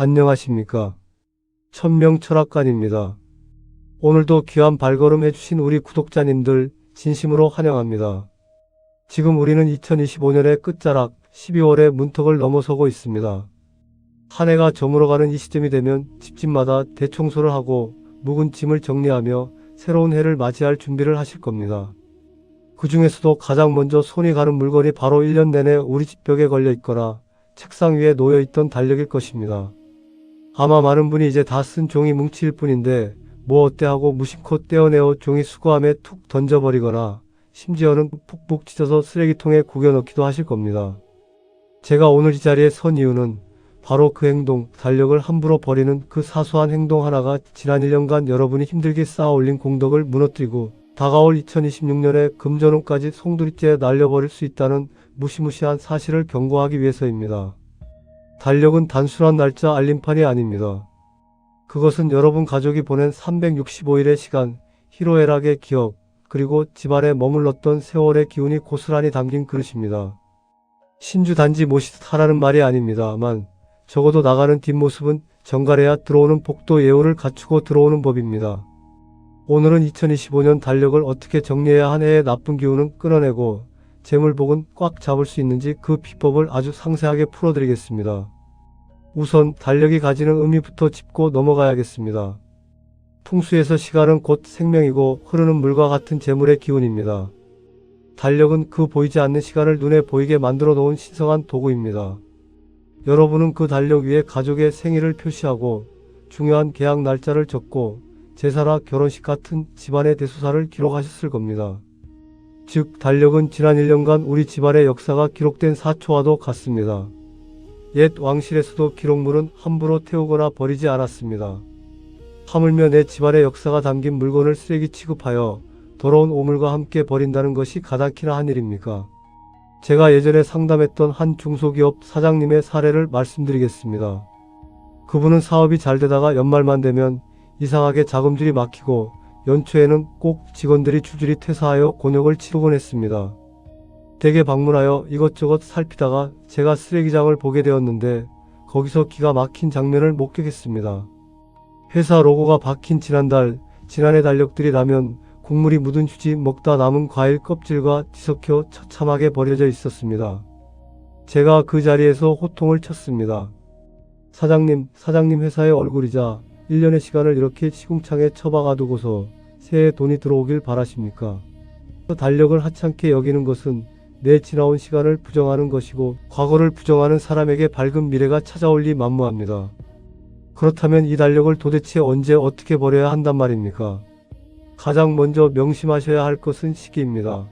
안녕하십니까. 천명 철학관입니다. 오늘도 귀한 발걸음 해주신 우리 구독자님들 진심으로 환영합니다. 지금 우리는 2025년의 끝자락 12월의 문턱을 넘어서고 있습니다. 한 해가 저물어가는 이 시점이 되면 집집마다 대청소를 하고 묵은 짐을 정리하며 새로운 해를 맞이할 준비를 하실 겁니다. 그 중에서도 가장 먼저 손이 가는 물건이 바로 1년 내내 우리 집 벽에 걸려 있거나 책상 위에 놓여 있던 달력일 것입니다. 아마 많은 분이 이제 다 쓴 종이 뭉칠 뿐인데 뭐 어때 하고 무심코 떼어내어 종이 수거함에 툭 던져버리거나 심지어는 푹푹 찢어서 쓰레기통에 구겨넣기도 하실 겁니다. 제가 오늘 이 자리에 선 이유는 바로 그 행동, 달력을 함부로 버리는 그 사소한 행동 하나가 지난 1년간 여러분이 힘들게 쌓아 올린 공덕을 무너뜨리고 다가올 2026년에 금전운까지 송두리째 날려버릴 수 있다는 무시무시한 사실을 경고하기 위해서입니다. 달력은 단순한 날짜 알림판이 아닙니다. 그것은 여러분 가족이 보낸 365일의 시간, 희로애락의 기억, 그리고 집안에 머물렀던 세월의 기운이 고스란히 담긴 그릇입니다. 신주 단지 모시듯 하라는 말이 아닙니다만 적어도 나가는 뒷모습은 정갈해야 들어오는 복도 예우를 갖추고 들어오는 법입니다. 오늘은 2025년 달력을 어떻게 정리해야 한 해의 나쁜 기운은 끊어내고 재물복은 꽉 잡을 수 있는지 그 비법을 아주 상세하게 풀어드리겠습니다. 우선 달력이 가지는 의미부터 짚고 넘어가야겠습니다. 풍수에서 시간은 곧 생명이고 흐르는 물과 같은 재물의 기운입니다. 달력은 그 보이지 않는 시간을 눈에 보이게 만들어 놓은 신성한 도구입니다. 여러분은 그 달력 위에 가족의 생일을 표시하고 중요한 계약 날짜를 적고 제사나 결혼식 같은 집안의 대소사를 기록하셨을 겁니다. 즉 달력은 지난 1년간 우리 집안의 역사가 기록된 사초와도 같습니다. 옛 왕실에서도 기록물은 함부로 태우거나 버리지 않았습니다. 하물며 내 집안의 역사가 담긴 물건을 쓰레기 취급하여 더러운 오물과 함께 버린다는 것이 가당키나 한 일입니까? 제가 예전에 상담했던 한 중소기업 사장님의 사례를 말씀드리겠습니다. 그분은 사업이 잘 되다가 연말만 되면 이상하게 자금줄이 막히고 연초에는 꼭 직원들이 줄줄이 퇴사하여 곤욕을 치르곤 했습니다. 댁에 방문하여 이것저것 살피다가 제가 쓰레기장을 보게 되었는데 거기서 기가 막힌 장면을 목격했습니다. 회사 로고가 박힌 지난달, 지난해 달력들이 라면, 국물이 묻은 휴지 먹다 남은 과일 껍질과 뒤섞여 처참하게 버려져 있었습니다. 제가 그 자리에서 호통을 쳤습니다. 사장님, 사장님 회사의 얼굴이자 1년의 시간을 이렇게 시궁창에 처박아 두고서 새해 돈이 들어오길 바라십니까? 달력을 하찮게 여기는 것은 내 지나온 시간을 부정하는 것이고 과거를 부정하는 사람에게 밝은 미래가 찾아올 리 만무합니다. 그렇다면 이 달력을 도대체 언제 어떻게 버려야 한단 말입니까? 가장 먼저 명심하셔야 할 것은 시기입니다.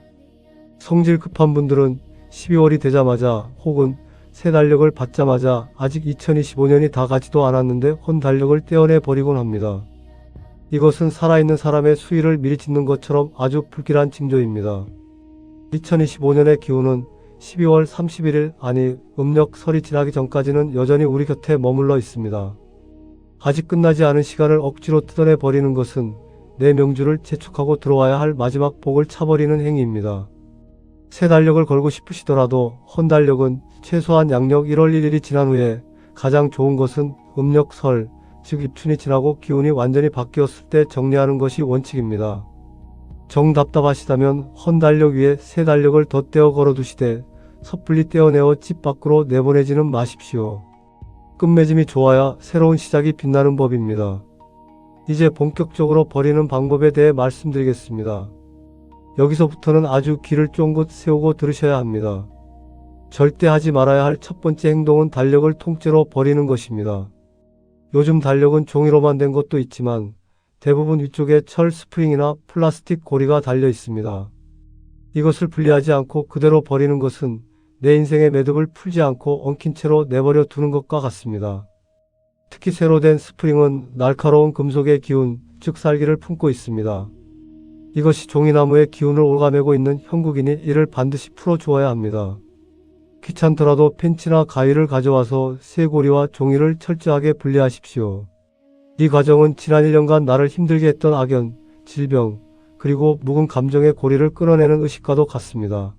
성질 급한 분들은 12월이 되자마자 혹은 새 달력을 받자마자 아직 2025년이 다 가지도 않았는데 혼 달력을 떼어내 버리곤 합니다. 이것은 살아있는 사람의 수위를 미리 짓는 것처럼 아주 불길한 징조입니다. 2025년의 기운은 12월 31일 아니 음력 설이 지나기 전까지는 여전히 우리 곁에 머물러 있습니다. 아직 끝나지 않은 시간을 억지로 뜯어내 버리는 것은 내 명주를 재촉하고 들어와야 할 마지막 복을 차버리는 행위입니다. 새 달력을 걸고 싶으시더라도 헌 달력은 최소한 양력 1월 1일이 지난 후에 가장 좋은 것은 음력 설, 즉 입춘이 지나고 기운이 완전히 바뀌었을 때 정리하는 것이 원칙입니다. 정 답답하시다면 헌 달력 위에 새 달력을 덧대어 걸어두시되 섣불리 떼어내어 집 밖으로 내보내지는 마십시오. 끝맺음이 좋아야 새로운 시작이 빛나는 법입니다. 이제 본격적으로 버리는 방법에 대해 말씀드리겠습니다. 여기서부터는 아주 귀를 쫑긋 세우고 들으셔야 합니다. 절대 하지 말아야 할 첫 번째 행동은 달력을 통째로 버리는 것입니다. 요즘 달력은 종이로만 된 것도 있지만 대부분 위쪽에 철 스프링이나 플라스틱 고리가 달려 있습니다. 이것을 분리하지 않고 그대로 버리는 것은 내 인생의 매듭을 풀지 않고 엉킨 채로 내버려 두는 것과 같습니다. 특히 새로 된 스프링은 날카로운 금속의 기운, 즉 살기를 품고 있습니다. 이것이 종이나무의 기운을 올가매고 있는 형국이니 이를 반드시 풀어주어야 합니다. 귀찮더라도 펜치나 가위를 가져와서 쇠고리와 종이를 철저하게 분리하십시오. 이 과정은 지난 1년간 나를 힘들게 했던 악연, 질병, 그리고 묵은 감정의 고리를 끊어내는 의식과도 같습니다.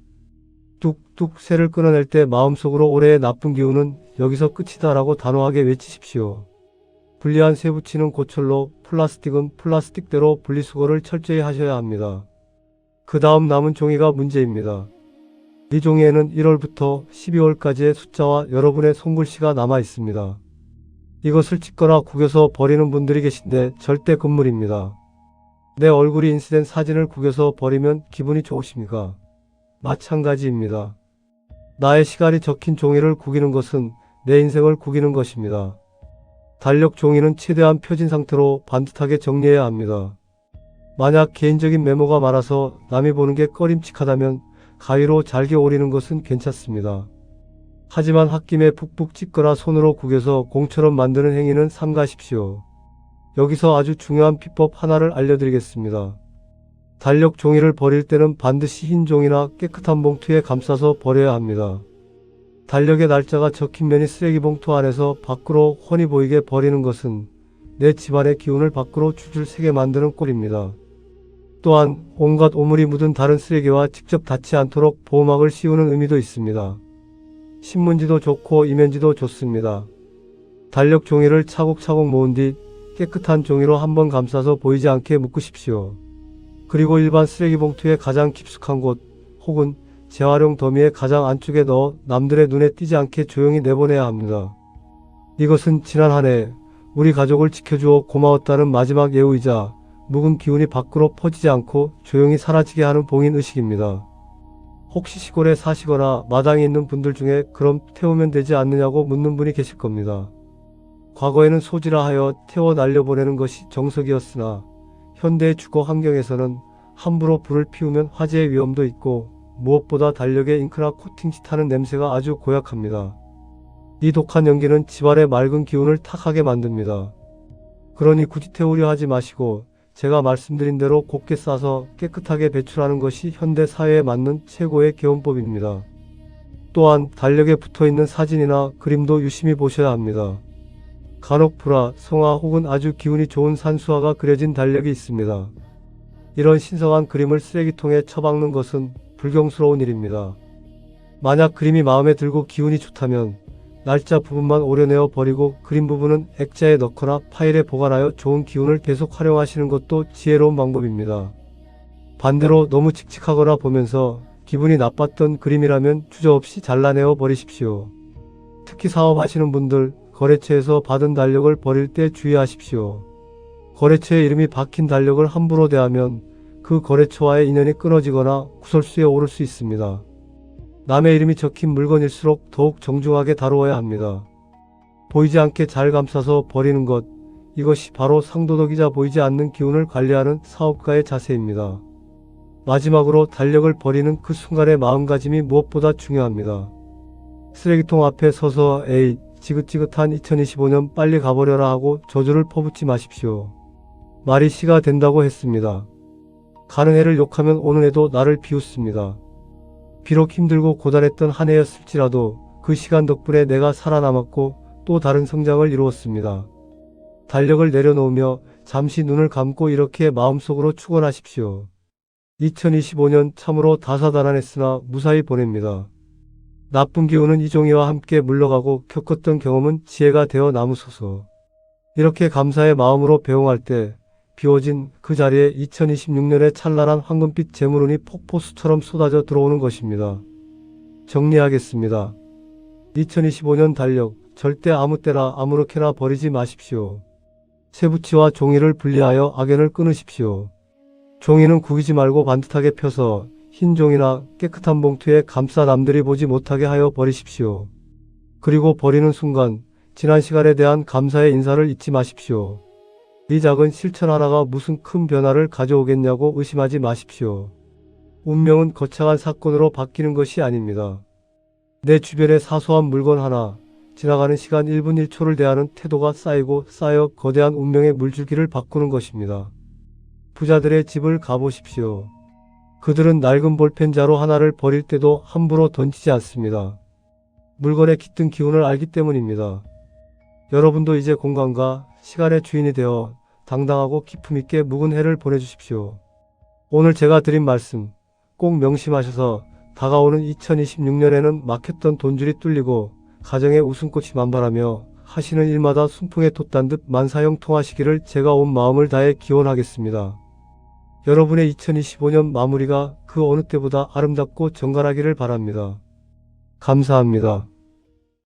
뚝뚝 새를 끊어낼 때 마음속으로 올해의 나쁜 기운은 여기서 끝이다 라고 단호하게 외치십시오. 분리한 쇠 붙이는 고철로 플라스틱은 플라스틱대로 분리수거를 철저히 하셔야 합니다. 그 다음 남은 종이가 문제입니다. 이 종이에는 1월부터 12월까지의 숫자와 여러분의 손글씨가 남아 있습니다. 이것을 찍거나 구겨서 버리는 분들이 계신데 절대 금물입니다. 내 얼굴이 인쇄된 사진을 구겨서 버리면 기분이 좋으십니까? 마찬가지입니다. 나의 시간이 적힌 종이를 구기는 것은 내 인생을 구기는 것입니다. 달력 종이는 최대한 펴진 상태로 반듯하게 정리해야 합니다. 만약 개인적인 메모가 많아서 남이 보는 게 꺼림칙하다면 가위로 잘게 오리는 것은 괜찮습니다. 하지만 홧김에 푹푹 찢거나 손으로 구겨서 공처럼 만드는 행위는 삼가십시오. 여기서 아주 중요한 비법 하나를 알려드리겠습니다. 달력 종이를 버릴 때는 반드시 흰 종이나 깨끗한 봉투에 감싸서 버려야 합니다. 달력의 날짜가 적힌 면이 쓰레기 봉투 안에서 밖으로 훤히 보이게 버리는 것은 내 집안의 기운을 밖으로 줄줄 새게 만드는 꼴입니다. 또한 온갖 오물이 묻은 다른 쓰레기와 직접 닿지 않도록 보호막을 씌우는 의미도 있습니다. 신문지도 좋고 이면지도 좋습니다. 달력 종이를 차곡차곡 모은 뒤 깨끗한 종이로 한번 감싸서 보이지 않게 묶으십시오. 그리고 일반 쓰레기 봉투의 가장 깊숙한 곳 혹은 재활용 더미의 가장 안쪽에 넣어 남들의 눈에 띄지 않게 조용히 내보내야 합니다. 이것은 지난 한 해 우리 가족을 지켜주어 고마웠다는 마지막 예우이자 묵은 기운이 밖으로 퍼지지 않고 조용히 사라지게 하는 봉인 의식입니다. 혹시 시골에 사시거나 마당에 있는 분들 중에 그럼 태우면 되지 않느냐고 묻는 분이 계실 겁니다. 과거에는 소지라 하여 태워 날려보내는 것이 정석이었으나 현대의 주거 환경에서는 함부로 불을 피우면 화재의 위험도 있고 무엇보다 달력에 잉크나 코팅짓 하는 냄새가 아주 고약합니다. 이 독한 연기는 집안의 맑은 기운을 탁하게 만듭니다. 그러니 굳이 태우려 하지 마시고 제가 말씀드린 대로 곱게 싸서 깨끗하게 배출하는 것이 현대 사회에 맞는 최고의 개원법입니다. 또한 달력에 붙어 있는 사진이나 그림도 유심히 보셔야 합니다. 간혹 불화, 송화 혹은 아주 기운이 좋은 산수화가 그려진 달력이 있습니다. 이런 신성한 그림을 쓰레기통에 처박는 것은 불경스러운 일입니다. 만약 그림이 마음에 들고 기운이 좋다면 날짜 부분만 오려내어 버리고 그림 부분은 액자에 넣거나 파일에 보관하여 좋은 기운을 계속 활용하시는 것도 지혜로운 방법입니다. 반대로 너무 칙칙하거나 보면서 기분이 나빴던 그림이라면 주저없이 잘라내어 버리십시오. 특히 사업하시는 분들 거래처에서 받은 달력을 버릴 때 주의하십시오. 거래처의 이름이 박힌 달력을 함부로 대하면 그 거래처와의 인연이 끊어지거나 구설수에 오를 수 있습니다. 남의 이름이 적힌 물건일수록 더욱 정중하게 다루어야 합니다. 보이지 않게 잘 감싸서 버리는 것, 이것이 바로 상도덕이자 보이지 않는 기운을 관리하는 사업가의 자세입니다. 마지막으로 달력을 버리는 그 순간의 마음가짐이 무엇보다 중요합니다. 쓰레기통 앞에 서서 에이, 지긋지긋한 2025년 빨리 가버려라 하고 저주를 퍼붓지 마십시오. 말이 시가 된다고 했습니다. 가는 해를 욕하면 오는 해도 나를 비웃습니다. 비록 힘들고 고단했던 한 해였을지라도 그 시간 덕분에 내가 살아남았고 또 다른 성장을 이루었습니다. 달력을 내려놓으며 잠시 눈을 감고 이렇게 마음속으로 축원하십시오. 2025년 참으로 다사다난했으나 무사히 보냅니다. 나쁜 기운은 이종이와 함께 물러가고 겪었던 경험은 지혜가 되어 남으소서. 이렇게 감사의 마음으로 배웅할 때 비워진 그 자리에 2026년의 찬란한 황금빛 재물운이 폭포수처럼 쏟아져 들어오는 것입니다. 정리하겠습니다. 2025년 달력 절대 아무 때나 아무렇게나 버리지 마십시오. 세부치와 종이를 분리하여 악연을 끊으십시오. 종이는 구기지 말고 반듯하게 펴서 흰 종이나 깨끗한 봉투에 감싸 남들이 보지 못하게 하여 버리십시오. 그리고 버리는 순간 지난 시간에 대한 감사의 인사를 잊지 마십시오. 이 작은 실천 하나가 무슨 큰 변화를 가져오겠냐고 의심하지 마십시오. 운명은 거창한 사건으로 바뀌는 것이 아닙니다. 내 주변의 사소한 물건 하나, 지나가는 시간 1분 1초를 대하는 태도가 쌓이고 쌓여 거대한 운명의 물줄기를 바꾸는 것입니다. 부자들의 집을 가보십시오. 그들은 낡은 볼펜자루 하나를 버릴 때도 함부로 던지지 않습니다. 물건의 깃든 기운을 알기 때문입니다. 여러분도 이제 공간과 시간의 주인이 되어 당당하고 기품 있게 묵은 해를 보내주십시오. 오늘 제가 드린 말씀 꼭 명심하셔서 다가오는 2026년에는 막혔던 돈줄이 뚫리고 가정의 웃음꽃이 만발하며 하시는 일마다 순풍에 돋단 듯 만사형 통하시기를 제가 온 마음을 다해 기원하겠습니다. 여러분의 2025년 마무리가 그 어느 때보다 아름답고 정갈하기를 바랍니다. 감사합니다.